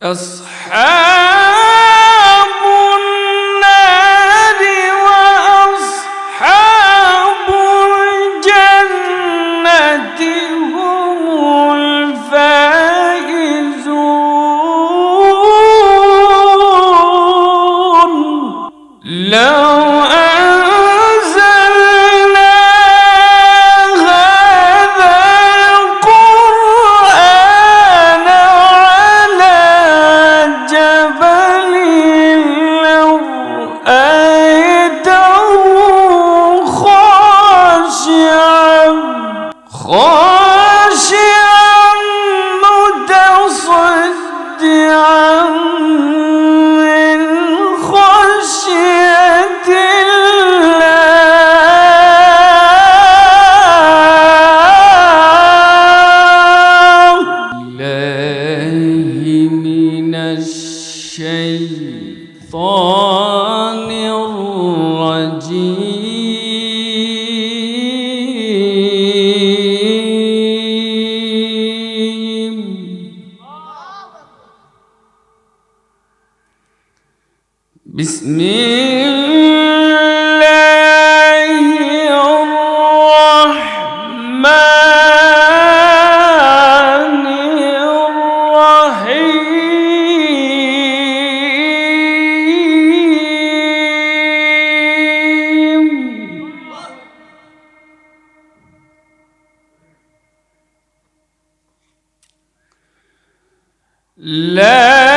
as لا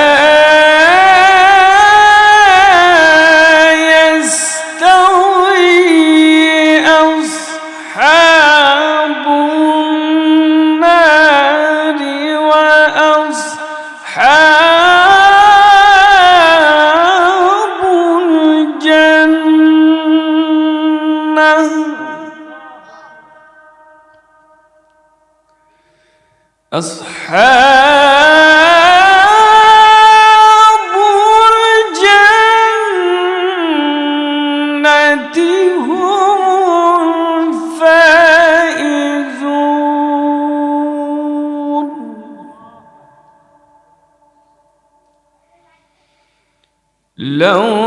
لو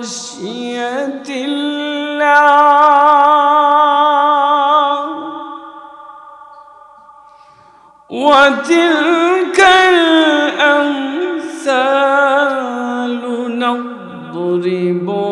خشية الله. وتلك الأمثال نضربها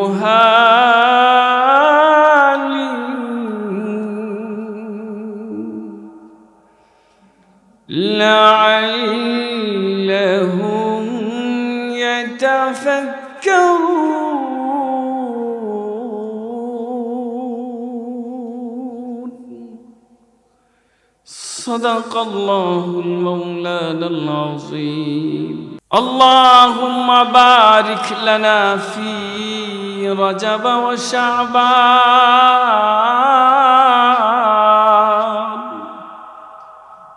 صدق الله المولانا العظيم اللهم بارك لنا في رجب وشعبان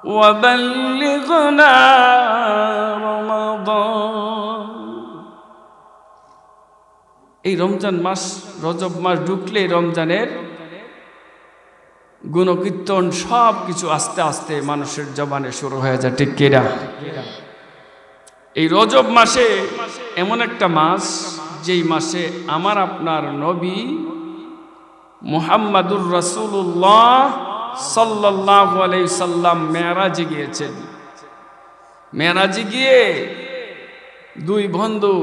وبلغنا رمضان এই রমজান মাস রজব মাস ঢুকলে রমজানের গুণকীর্তন সব কিছু আস্তে আস্তে মানুষের জবানে শুরু হয়ে যায়, ঠিক কেরা এই রজব মাসে এমন একটা মাস, যেই মাসে আমার আপনার নবী মুহাম্মাদুর রাসূলুল্লাহ সাল্লাল্লাহু আলাইহি সাল্লাম মেরাজে গিয়েছেন। মেরাজে গিয়ে দুই বন্ধু,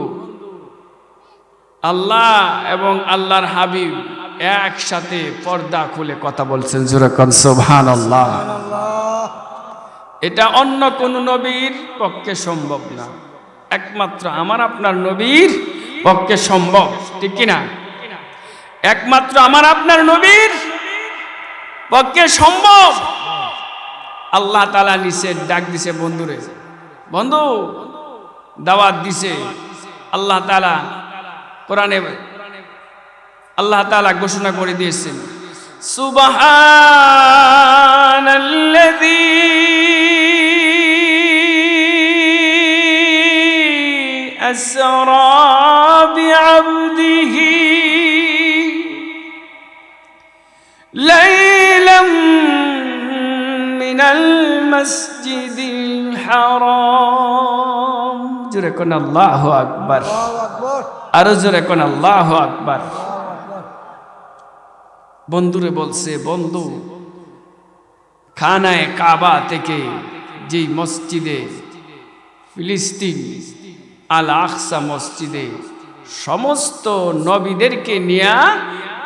আল্লাহ এবং আল্লাহর হাবিব একসাথে পর্দা খুলে কথা বলছেন জুরাকান সুবহানাল্লাহ। এটা অন্য কোন নবীর পক্ষে সম্ভব না। একমাত্র আমার, আপনার নবীর পক্ষে সম্ভব, ঠিক কিনা? একমাত্র আমার, আপনার নবীর পক্ষে সম্ভব। আল্লাহ তালা নিচে ডাক দিছে, বন্ধুরে। বন্ধু, দাওয়াত দিছে। আল্লাহ তালা কোরআনে আল্লাহ তালা ঘোষণা করে দিয়েছেন সুবহানাল্লাযী أسرى بعبده ليلا من المسجد الحرام جركن الله أكبر আরো জোরে কোন আল্লাহ আকবার বন্ধুরে বলছে, বন্ধু, খানায় কাবা থেকে যেই মসজিদে ফিলিস্তিন আল আকসা মসজিদে সমস্ত নবীদেরকে নিয়ে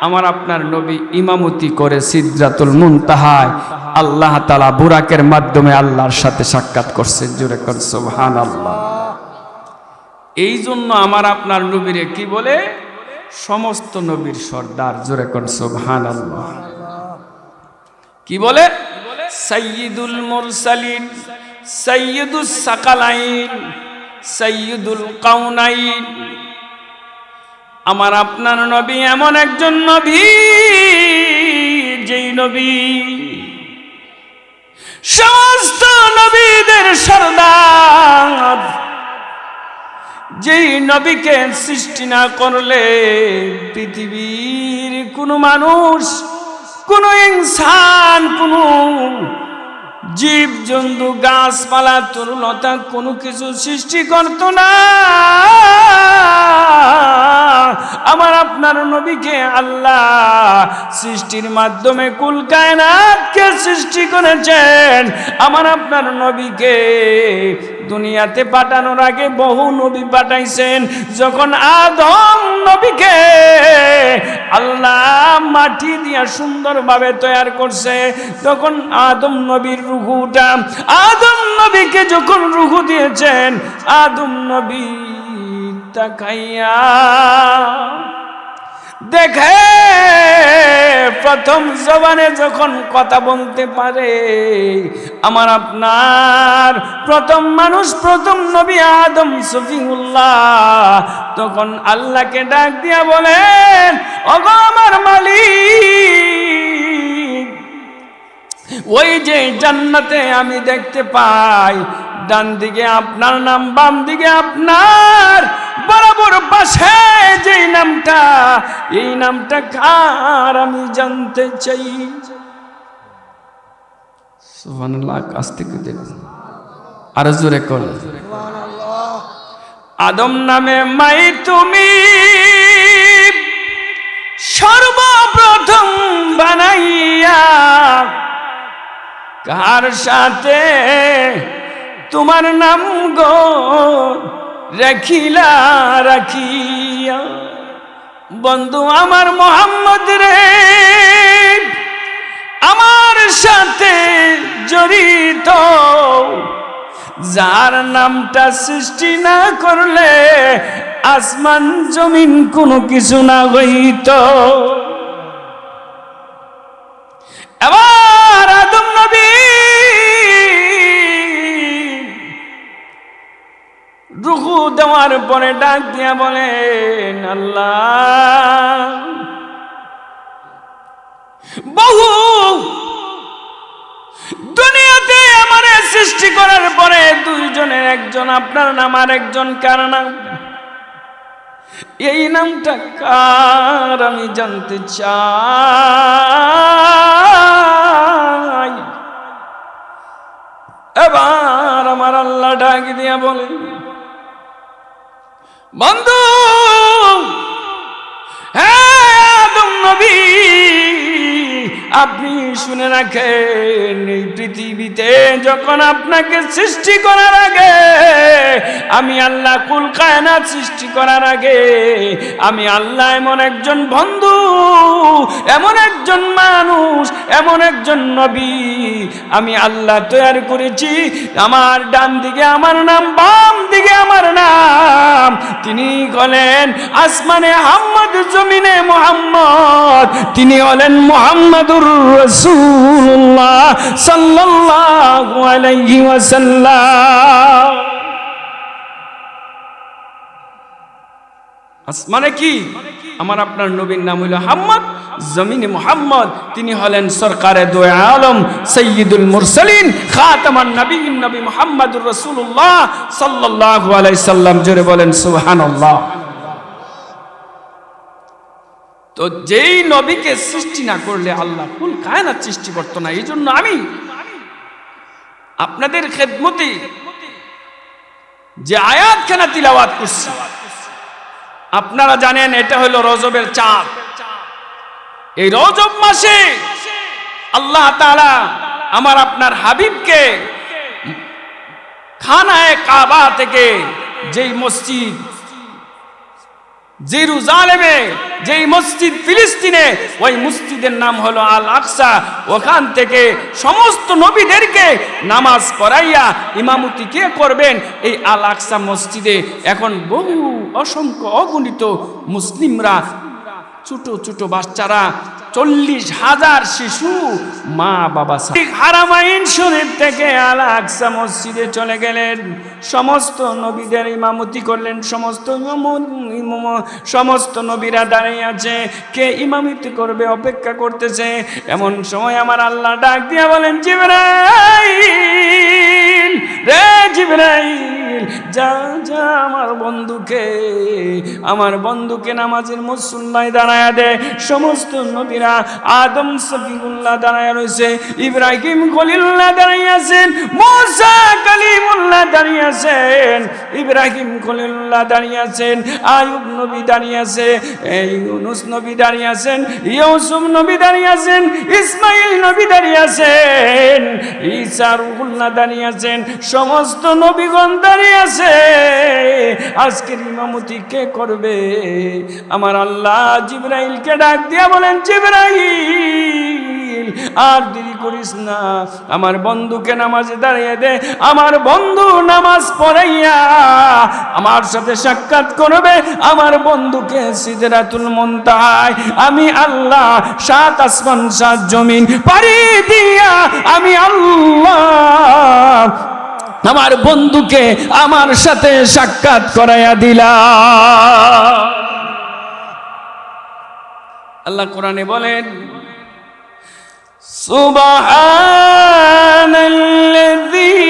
আমার আপনার নবী ইমামতি করে সিদ্রাতুল মুনতাহায় আল্লাহ তালা বুরাকের মাধ্যমে আল্লাহর সাথে সাক্ষাৎ করছেন। জুরে কর সুবহান আল্লাহ এই জন্য আমার আপনার নবীরে কি বলে? সমস্ত নবীর সর্দার জোরে কর আল্লাহ কি বলে? সৈয়দুল মুরসালিন সৈয়দুস সাকালাইন সৈয়দুল কাউনাইন। আমার আপনার নবী এমন একজন নবী যেই নবী সমস্ত নবীদের সর্দার। যেই নবীকে সৃষ্টি না করলে পৃথিবীর কোনো মানুষ কোনো ইনসান কোনো জীব জন্তু গাছপালা তরুলতা কোনো কিছু সৃষ্টি করত না। আমার আপনার নবীকে আল্লাহ সৃষ্টির মাধ্যমে কুল কায়নাতকে সৃষ্টি করেছেন। আমার আপনার নবীকে দুনিয়াতে পাঠানোর আগে বহু নবী পাঠাইছেন। যখন আদম নবীকে আল্লাহ মাটি দিয়া সুন্দরভাবে তৈরি করছে, তখন আদম নবীর রুহুটা। আদম নবীকে যখন রুহু দিয়েছেন, আদম নবী তাকাইয়া দেখে, প্রথম জবানে যখন কথা বলতে পারে, আমার আপনার প্রথম মানুষ, প্রথম নবী আদম সফিউল্লাহ তখন আল্লাহকে ডাক দিয়া বলেন, ওগো আমার মালিক ওই যে জান্নাতে আমি দেখতে পাই, ডান দিকে আপনার নাম, বাম দিকে আপনার, বরাবর পাশে যে নামটা, এই নামটা কার আমি জানতে চাই? আর জোরে কর আদম নামে মাই তুমি সর্বপ্রথম বানাইয়া কার সাথে তোমার নাম গো রাখিলা, রাখিয়া। বন্ধু আমার মোহাম্মদ রে, আমার সাথে জড়িত। যার নামটা সৃষ্টি না করলে আসমান, জমিন কোনো কিছু না হইত। পরে ডাক দিয়া বলেন, আল্লাহ। বহু দুনিয়াতে আমার সৃষ্টি করার পরে দুইজনের একজন, আপনার নাম আর একজন কার নাম? এই নামটা কার আমি জানতে চাই। এবার আমার আল্লাহ ডাক দিয়া বলে বন্ধু আপনি শুনে রাখেন, এই পৃথিবীতে যখন আপনাকে সৃষ্টি করার আগে, আমি আল্লাহ কুল কায়নাত সৃষ্টি করার আগে, আমি আল্লাহ এমন একজন এমন একজন মানুষ, এমন একজন নবী, আমি আল্লাহ তৈরি করেছি। আমার ডান দিকে আমার নাম, বাম দিকে আমার নাম। তিনি হলেন আসমানে হাম্মদ, জমিনে মোহাম্মদ। তিনি হলেন মোহাম্মদুর রসুল্লাহ সাল্লাল্লাহু আসমানে কি? আমার আপনার নবীর নাম হইল হাম্মদ, জমিনে মোহাম্মদ। তিনি হলেন সরকারে দোয় আলম সৈয়দুল মুরসালিন, খাতামান নবী নবী মোহাম্মদুর রসুল্লাহ সাল্লাল্লাহু আলাইহি সাল্লাম। জোরে বলেন, সুবহানাল্লাহ। তো যেই নবীকে সৃষ্টি না করলে আল্লাহ কুল কায়নাত সৃষ্টি করতো না এই জন্য আমি আপনাদের খেদমতে যে আয়াতখানা তিলাওয়াত করছি আপনারা জানেন এটা হলো রজবের চাঁদ। এই রজব মাসে আল্লাহ তাআলা আমার আপনার হাবিবকে খানায় কাবা থেকে যেই মসজিদ জেরুজালেমে, যেই মসজিদ ফিলিস্তিনে, ওই মসজিদের নাম হলো আল আকসা ওখান থেকে সমস্ত নবীদেরকে নামাজ পড়াইয়া ইমামতি কে করবেন? এই আল আকসা মসজিদে। এখন বহু অসংখ্য অগণিত মুসলিমরা, ছোট ছোট বাচ্চারা চল্লিশ হাজার শিশু মা বাবা। হারামাইন শরীফ থেকে আল আকসা মসজিদে চলে গেলেন। সমস্ত নবীদের ইমামতি করলেন, সমস্ত সমস্ত নবীরা দাঁড়িয়ে আছে। কে ইমামতি করবে, অপেক্ষা করতেছে। এমন সময় আমার আল্লাহ ডাক দিয়া বলেন, জিবরাইল! রে জিবরাইল যা যা আমার বন্ধুকে আমার বন্ধুকে নামাজের মুসল্লায় দাঁড়ায়া দে। সমস্ত নবীরা আদম সফিকুল্লাহ দাঁড়ায়া রয়েছে, ইব্রাহিম খলিল্লাহ দাঁড়াইয়াছেন মোসা দাঁড়িয়ে আছেন ইব্রাহিম খলিল্লাহ দাঁড়িয়ে আছেন আয়ুব নবী দাঁড়িয়ে আছে ইউনুস নবী দাঁড়িয়ে আছেন ইউসুফ নবী দাঁড়িয়ে আছেন ইসমাইল নবী দাঁড়িয়ে আছেন ঈসা রুহুল্লাহ দাঁড়িয়ে আছেন সমস্ত নবীগণ দাঁড়িয়ে আছে আজকের ইমামতি কে করবে? আমার আল্লাহ জিব্রাইলকে ডাক দিয়া বলেন, জিব্রাইল! আর দেরি করিস না। আমার বন্ধুকে নামাজে দাঁড়িয়ে দে। আমার বন্ধু নামাজ পড়াইয়া আমার সাথে সাক্ষাৎ করবে। আমার বন্ধুকে সিদরাতুল মুনতাহায় আমি আল্লাহ সাত আসমান, সাত জমিন পারি দিয়া আমি আল্লাহ আমার বন্ধুকে আমার সাথে সাক্ষাৎ করাইয়া দিলা আল্লাহ কোরআনে বলেন سبحان الذي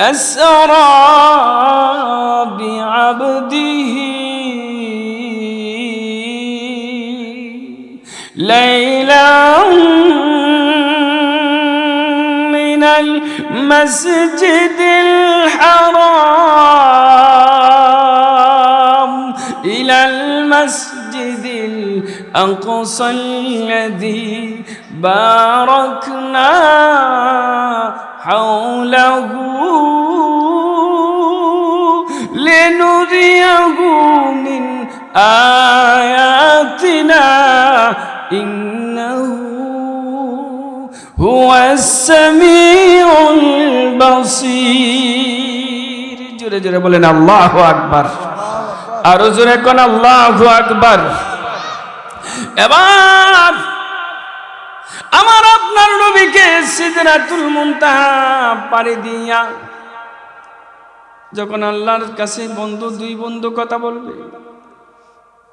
أسرى بعبده ليلا من المسجد الحرام. إلى المسجد الأقصى الذي باركنا حوله لنريه من آياتنا. إنه هو السميع البصير. جرى جرى بولنا الله أكبر আরও জোরে কোন আল্লাহ আকবার। এবার আমার আপনার নবীকে সিদরাতুল মুনতাহা পাড়ি দিয়া যখন আল্লাহর কাছে বন্ধু, দুই বন্ধু কথা বলবে,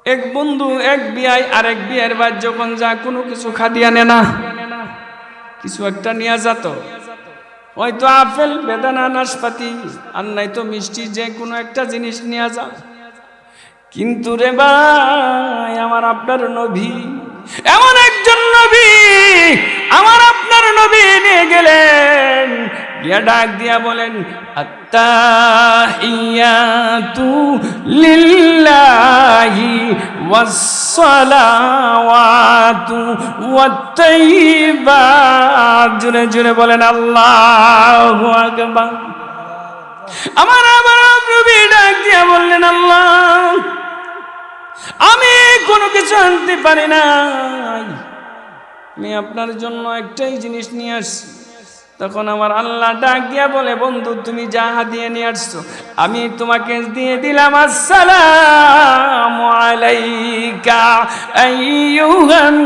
এক বন্ধু, এক বিয়াই আর এক বিয়ের বাদ যখন যা কোনো কিছু খাদিয়া নে না, কিছু একটা নিয়ে যাত হয়তো আপেল, বেদানা, নাশপাতি, আর নাই তো মিষ্টি, যে কোনো একটা জিনিস নিয়ে যা। কিন্তু রে ভাই, আমার আপনার নবী, এমন একজন নবী আমার আপনার নবী নিয়ে গেলেন। গিয়া ডাক দিয়া বলেন জুড়ে জুড়ে বলেন, আল্লাহু আমার নবী ডাক দিয়া বললেন, আল্লাহ আমি কোনো কিছু আনতে পারি না আমি আপনার জন্য একটাই জিনিস নিয়ে আসছি। তখন আমার আল্লাহ ডাক দিয়া বলে, বন্ধু, তুমি যা দিয়ে নিয়ে আসছো, আমি তোমাকে দিয়ে দিলাম, আসসালাম আলাইকা, আইয়ুহান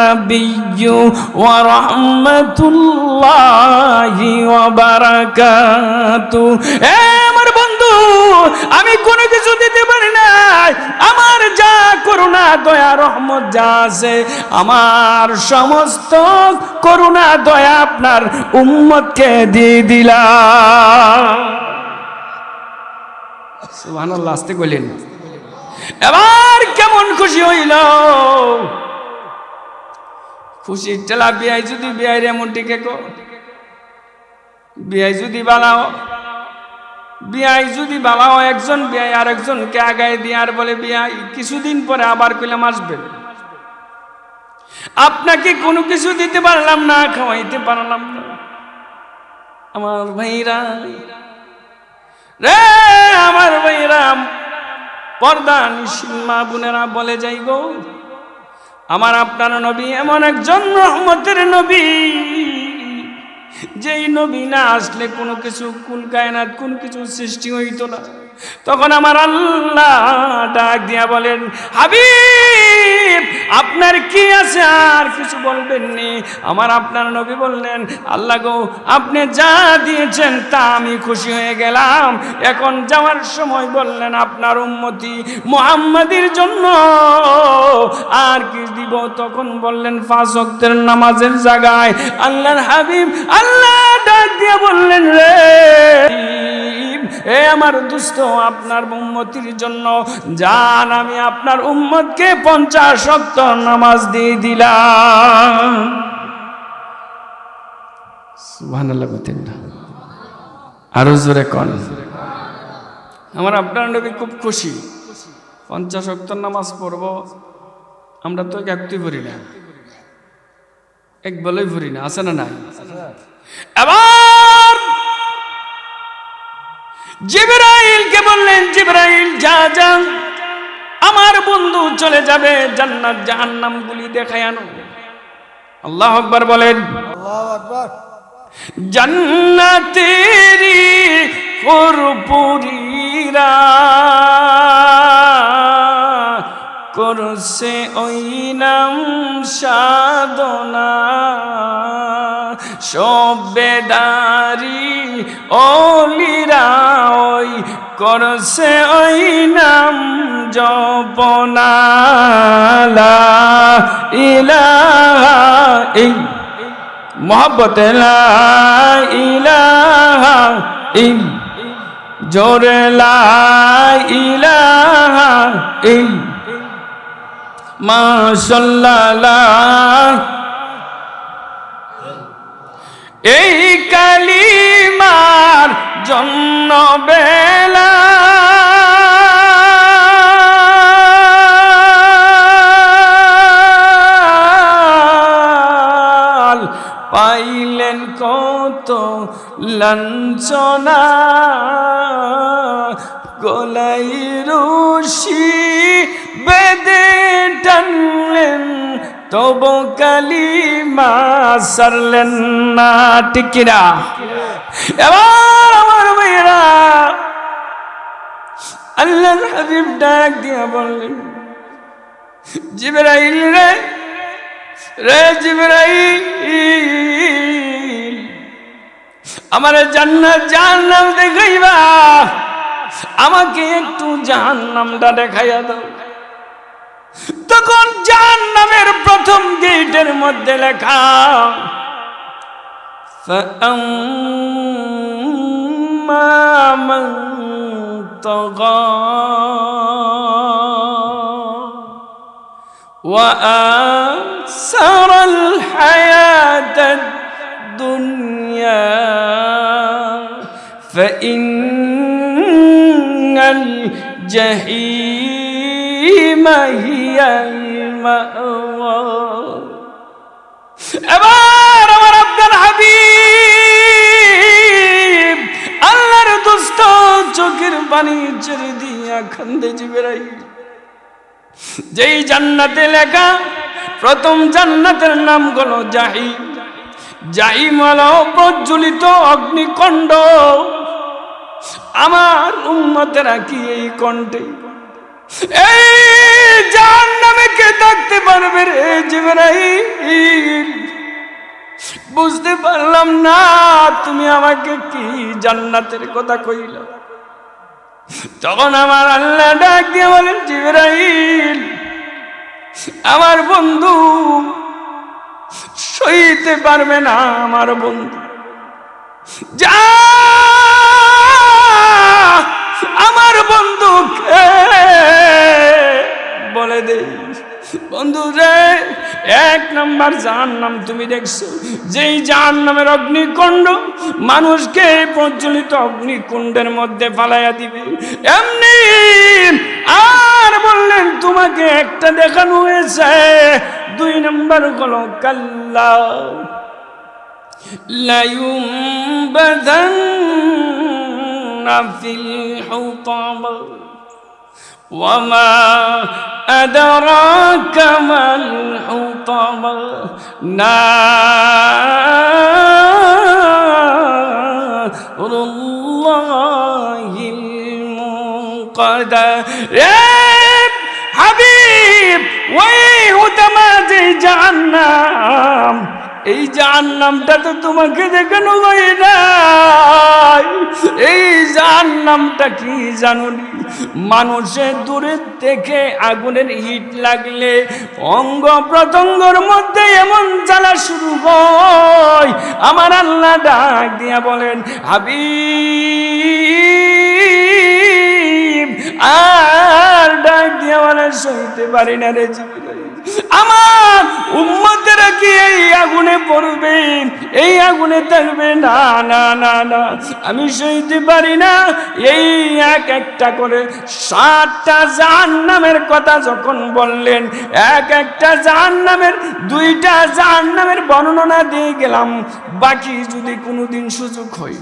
নাবিয়্যু ওয়া রাহমাতুল্লাহি ওয়া বারাকাতু। এ আমার বন্ধু, আমি কোনো কিছু দিতে পারি আমার যা করুণা, দয়া, রহমত যা আছে, আমার সমস্ত করুণা, দয়া আপনার উম্মতকে দিয়ে দিলাম। সুবহানাল্লাহ, আসতে এবার কেমন খুশি হইল? খুশি টেলা বিয়াই যদি বিয়াই এমন টিকে বিয়াই যদি বালাও বিয়াই যদি বালাও একজন, বিয়াই আর একজনকে আগায় দিয়ে আর বলে, বিয়াই, কিছুদিন পরে আবার কইলাম আসবেন আপনাকে কোনো কিছু দিতে পারলাম না, খাওয়াইতে পারলাম না। আমার ভাইরা, রে আমার ভাইরা, পর্দা নিশিল মা বোনেরা বলে যাই গো, আমার আপনার নবী এমন একজন রহমতের নবী। যেই নবী না আসলে কোনো কিছু কুল কায়নাত কোন কিছু সৃষ্টি হইতো না। তখন আমার আল্লাহ ডাক দিয়া বলেন, হাবিব, আপনার কি আছে? আর কিছু বলবেন নি? আমার আপনার নবী বললেন, আল্লাহ গো, আপনি যা দিয়েছেন তা আমি খুশি হয়ে গেলাম। এখন যাওয়ার সময় বললেন, আপনার উন্মতি মোহাম্মদের জন্য। আর কি দিব? তখন বললেন ওয়াক্তের নামাজের জায়গায় আল্লাহর হাবিব আল্লাহ ডাক দিয়ে বললেন, রে এ আমার দুস্থ আপনার উম্মতির জন্য, যান, আমি আপনার উম্মতকে পঞ্চাশ শক্ত নামাজ দিয়ে দিলাম। আরও জোরে কন। আমার আপনার নবী খুব খুশি। পঞ্চাশ অক্তর নামাজ পড়ব, আমরা তো একটি পড়ি না। এক বলেই পড়ি না, আছে না নাই? এবার জিবরাইলকে বললেন জিবরাইল যা যা। আমার বন্ধু চলে যাবে জান্নাত জাহান্নাম গুলি দেখায় আনো। আল্লাহ আকবার বলেন। আল্লাহু আকবার। জন্নতেরি করছে ওই নাম সাধনা। সবেদারি অলিরা ওই করছে ওই নাম জপনা লা ইলাহা ইল্লাল্লাহ মোহব্বত ইল। জোরে লা ইল। মাশাল্লাহ এই কালিমার জন্য বেলা। পাইলেন কত লাঞ্ছনা গলাই রশি তব কালিমা সারলেন না টিকিরা এবার আমার মেয়েরা আল্লাহর হাবিব ডাক দিয়া বললেন, জিবরাইল রে রে জিবরাইল, আমার জান্নাত জাহান্নাম দেখাইবা, আমাকে একটু জাহান্নামটা দেখাইয়া দাও। তখন জাহান্নামের প্রথম গেটের মধ্যে লেখা فأما من طغى وآثر الحياة الدنيا فإن الجحيم هي المأوى এবার আমার আব্দাল হাবিব আল্লাহর দোস্ত চোখের পানি ছেড়ে দিয়া খান্দে জিবেরাই যেই জান্নাতে লেখা প্রথম জান্নাতের নাম হলো জাহিম জাহিম হলো প্রজ্বলিত অগ্নিকণ্ড আমার উম্মতেরা কি এই কণ্ঠে এই জাহান্নামে কে থাকতে পারবে রে জিবরাইল? বুঝতে পারলাম না, তুমি আমাকে কি জান্নাতের কথা কইল? তখন আমার আল্লাহ ডাক দিয়ে বলেন, জিবরাইল, আমার বন্ধু সইতে পারবে না আমার বন্ধু। যা রে। এক নম্বর জাহান নাম তুমি দেখছ। যেই জাহান নামের অগ্নিকুণ্ড মানুষকে প্রজ্বলিত অগ্নিকুণ্ডের মধ্যে ফালাইয়া দিবে। এমনি আর বললেন, তোমাকে একটা দেখানো হয়েছে। দুই নম্বর হলো কাল্লা। লায়ুম বাদান ফিল وما أدراك ما الحطمة نار الله المنقدر. حبيب ويه تمازج جهنم এই জাহান নামটা তো তোমাকে দেখানো হয় না এই জাহান নামটা কি জানো নি? মানুষের দূরে থেকে আগুনের হিট লাগলে অঙ্গ প্রত্যঙ্গর মধ্যে এমন জ্বালা শুরু হয় আমার আল্লাহ ডাক দিয়া বলেন, হাবিব আর ডাক দিয়া বলে সইতে পারি না রে জিবরাইল। আমার উম্মতেরা কি এই আগুনে পড়বে এই আগুনে থাকবে? না না না না। আমি সইতে পারি না। এই এক একটা করে সাতটা জাহান নামের কথা যখন বললেন, এক একটা জাহান নামের দুইটা জাহান নামের বর্ণনা দিয়ে গেলাম। বাকি যদি কোনোদিন সুযোগ হয়।